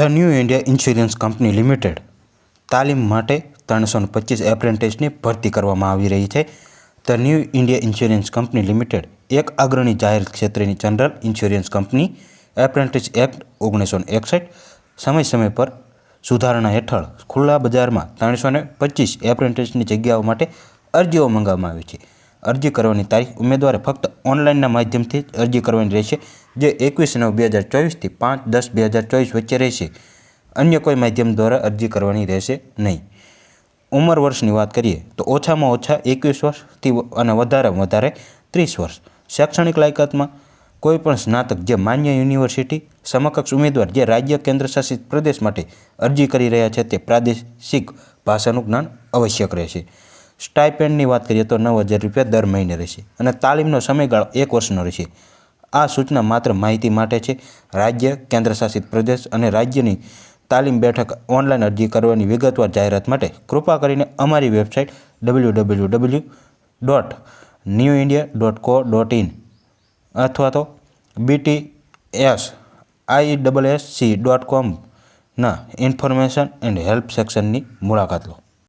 The new India insurance company limited તાલીમ માટે ત્રણસો પચીસ એપ્રેન્ટિસની ભરતી કરવામાં આવી રહી છે. The new India insurance company limited એક અગ્રણી જાહેર ક્ષેત્રની general insurance company apprentice act ઓગણીસો એકસઠ સમય સમય પર સુધારણા હેઠળ ખુલ્લા બજારમાં ત્રણસો ને પચીસ એપ્રેન્ટિસની જગ્યાઓ માટે અરજીઓ મંગાવવામાં આવી છે. અરજી કરવાની તારીખ ઉમેદવારે ફક્ત ઓનલાઈનના માધ્યમથી જ અરજી કરવાની રહેશે, જે એકવીસ નવ બે હજાર ચોવીસથી પાંચ દસ બે હજાર ચોવીસ વચ્ચે રહેશે. અન્ય કોઈ માધ્યમ દ્વારા અરજી કરવાની રહેશે નહીં. ઉંમર વર્ષની વાત કરીએ તો ઓછામાં ઓછા એકવીસ વર્ષથી અને વધારેમાં વધારે ત્રીસ વર્ષ. શૈક્ષણિક લાયકાતમાં કોઈપણ સ્નાતક જે માન્ય યુનિવર્સિટી, સમકક્ષ ઉમેદવાર જે રાજ્ય કેન્દ્રશાસિત પ્રદેશ માટે અરજી કરી રહ્યા છે તે પ્રાદેશિક ભાષાનું જ્ઞાન આવશ્યક રહેશે. સ્ટાઇપેન્ડની વાત કરીએ તો નવ હજાર રૂપિયા દર મહિને રહેશે અને તાલીમનો સમયગાળો એક વર્ષનો રહેશે. આ સૂચના માત્ર માહિતી માટે છે. રાજ્ય, કેન્દ્રશાસિત પ્રદેશ અને રાજ્યની તાલીમ બેઠક ઓનલાઈન અરજી કરવાની વિગતવાર જાહેરાત માટે કૃપા કરીને અમારી website W W W dot new India dot co dot in અથવા તો BT S I double S C dot કોમના information and help સેક્શનની મુલાકાત લો.